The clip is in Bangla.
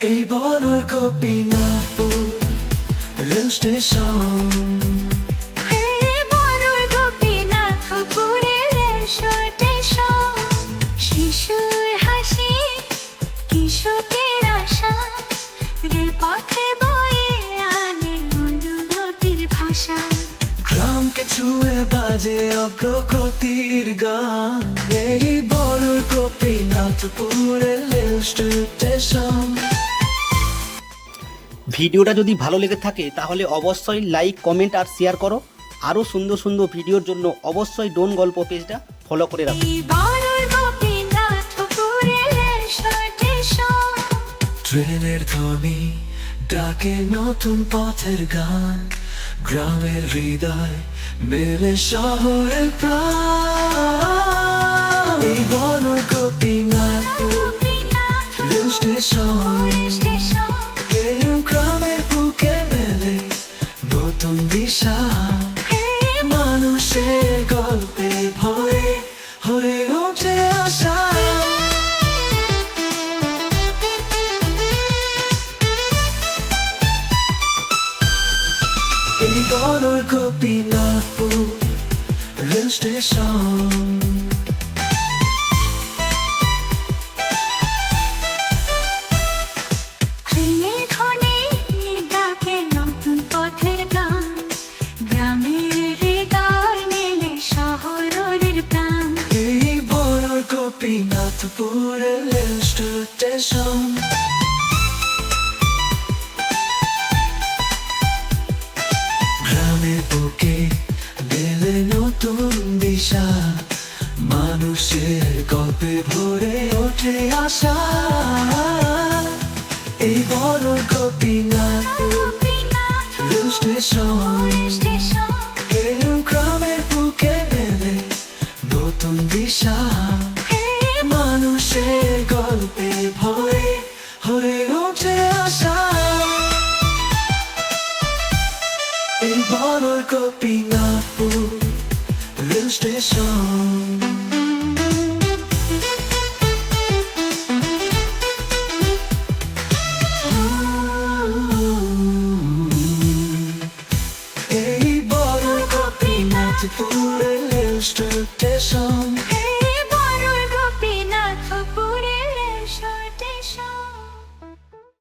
এই বড় গোপীনাথপুর রেল স্টেশন। শিশুর হাসি কিশোরের আশা রেলপথে বয়ে আনে অনুরোধের ভাষা। গ্রামকে ছুঁয়ে বাজে অগ্রগতির গান। এই বড় গোপীনাথপুরের রেল স্টেশন ভিডিওটা যদি ভালো লেগে থাকে তাহলে অবশ্যই লাইক কমেন্ট আর শেয়ার করো। আরও সুন্দর সুন্দর ভিডিওর জন্য অবশ্যই ডোন গল্প পেজটা ফলো করে রাখো। ট্রেনের ধ্বনি ডাকে নতুন পথের গান। গ্রামের হৃদয় মেলে শহরের প্রাণ। এই বড় গোপীনাথপুর রেল স্টেশন ট্রেনের ধ্বনি ডাকে নতুন পথের বুকে মেলে নতুন দিশা। মানুষের গল্পে ভরে ওঠে আশা। এই বড় রেল স্টেশন গ্রামের বুকে মেলে নতুন দিশা। মানুষের বড় গোপীনাথপুর রেল স্টেশন। এই বড় গোপীনাথপুর রেল স্টেশন।